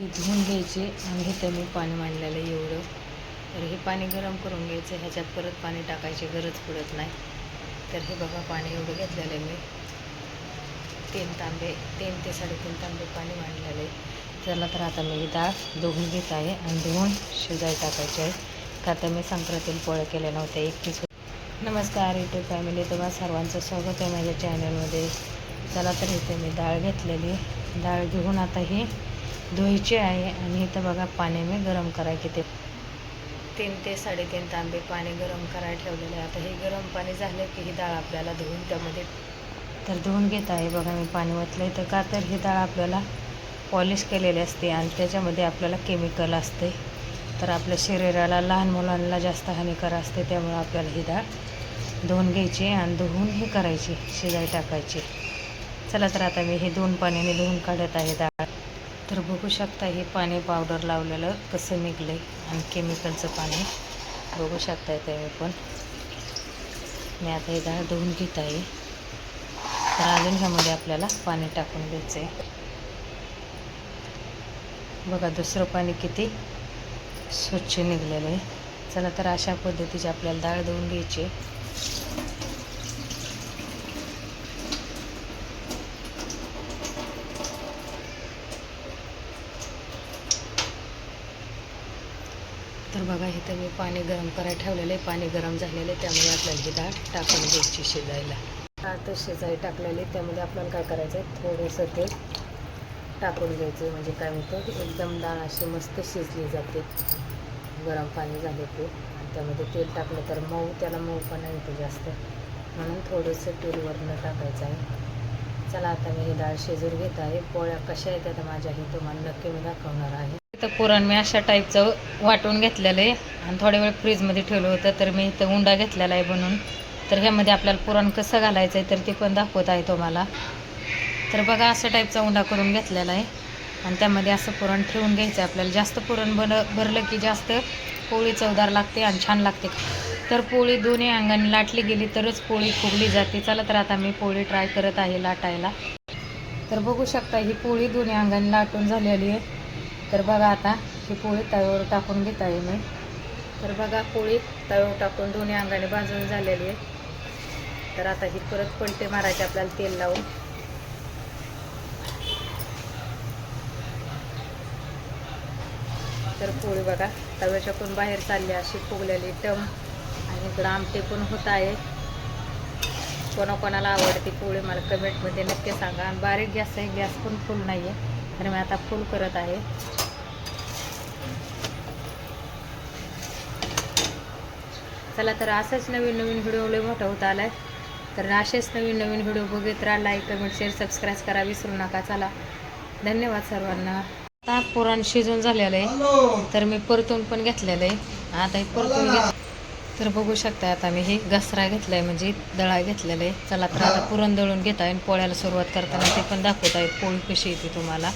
हे धुवून घ्यायचे आणि इथं मी पाणी मांडलेलं आहे एवढं. तर हे पाणी गरम करून घ्यायचं ह्याच्यात परत पाणी टाकायची गरज पडत नाही. तर हे बघा पाणी एवढं घेतलेलं आहे मी. तीन तांबे तीन ते साडेतीन तांबे पाणी मांडलेलं आहे. चला तर आता मी ही डाळ धुवून घेत आहे आणि धुवून शिजाय टाकायची आहे. का तर मी संक्रातील पोळ्या केल्या नव्हत्या एकटीच नमस्कार युट्यूब फॅमिली तुम्हाला सर्वांचं स्वागत आहे माझ्या चॅनलमध्ये चला तर इथे मी डाळ घेतलेली डाळ घेऊन आता ही धुवायचे आहे आणि इथं बघा पाणी मी गरम करायचे ते तीन ते साडेतीन तांबे पाणी गरम करायला ठेवलेलं आहे. आता हे गरम पाणी झालं की ही डाळ आपल्याला धुवून त्यामध्ये तर धुवून घेत आहे. बघा मी पाणी ओतलं. आहे तर का तर ही डाळ आपल्याला पॉलिश केलेली असते आणि त्याच्यामध्ये आपल्याला केमिकल असते. तर आपल्या शरीराला लहान मुलांना जास्त हानिकार असते. त्यामुळे आपल्याला ही डाळ धुवून घ्यायची आणि धुवून हे करायची शिजाई टाकायची. चला तर आता मी हे दोन पाण्याने धुवून काढत आहे डाळ. तर बघू शकता हे पाणी पावडर लावलेलं कसं निघलं आणि केमिकलचं पाणी. बघू शकता येतं मी पण. मी आता हे डाळ धुवून घेत आहे. तर अजून ह्यामध्ये आपल्याला पाणी टाकून घ्यायचं आहे बघा दुसरं पाणी किती स्वच्छ निघलेलं आहे. चला तर अशा पद्धतीची आपल्याला डाळ धुवून घ्यायची तर बघा इथं मी पाणी गरम करायला ठेवलेलं आहे. पाणी गरम झालेलं आहे. त्यामुळे आपल्याला ही डाळ टाकून घ्यायची शिजायला. आता शिजाई टाकलेली त्यामध्ये आपल्याला काय करायचं आहे? थोडंसं ते टाकून घ्यायचं म्हणजे काय होतं एकदम डाळ अशी मस्त शिजली जाते. गरम पाणी झाले ते आणि त्यामध्ये तेल टाकलं तर मऊ त्याला मऊ पण येतो जास्त. म्हणून थोडंसं तेलवरनं टाकायचं आहे. चला आता मी ही डाळ शिजून घेत आहे. पोळ्या कशा येतात माझ्या हे तुम्हाला नक्की मी दाखवणार आहे. तर पुरण मी अशा टाईपचं वाटून घेतलेलं आहे. आणि थोड्या वेळ फ्रीजमध्ये ठेवलं होतं तर मी इथं उंडा घेतलेला आहे बनवून तर ह्यामध्ये आपल्याला पुरण कसं घालायचं आहे तर ते पण दाखवत आहे तुम्हाला. तर बघा अशा टाईपचा उंडा करून घेतलेला आहे. आणि त्यामध्ये असं पुरण ठेवून घ्यायचं आहे. आपल्याला जास्त पुरण बन भरलं की जास्त पोळी चवदार लागते आणि छान लागते. तर पोळी दोन्ही अंगाने लाटली गेली तरच पोळी फुगली जाते. चला तर आता मी पोळी ट्राय करत आहे लाटायला. तर बघू शकता ही पोळी दोन्ही अंगाने लाटून झालेली आहे. तर बघा आता ही पोळी तव्यावर टाकून घेत आहे मी. तर बघा पोळी तव्यावर टाकून दोन्ही अंगाने भाजून झालेली आहे तर आता ही परत पलटे मारायचे आपल्याला तेल लावून. तर पोळी बघा तव्याच्या पण बाहेर चालली अशी फुगलेली टम आणि इकडं आमटे पण होत आहे. कोणाकोणाला आवडते पोळी मला कमेंटमध्ये नक्की सांगा. आणि बारीक गॅस आहे गॅस पण फुल नाही आहे तर मी आता फुल करत आहे. चला तर असंच नवीन नवीन व्हिडिओ लय मोठा होत आलाय. तर असेच नवीन नवीन व्हिडिओ बघत राहा लाईक कमेंट शेअर सबस्क्राईब करा विसरू नका. चला. धन्यवाद सर्वांना. आता पुरण शिजून झालेलं आहे. तर मी परतून पण घेतलेलं आहे. आता हे परतून घेत तर बघू शकता आता मी हे घसरा घेतला आहे म्हणजे दळा घेतलेलं आहे. चला तर आता पुरण दळून घेत आहे पोळ्याला सुरुवात करताना ते पण दाखवत आहे पोळी कशी येते तुम्हाला.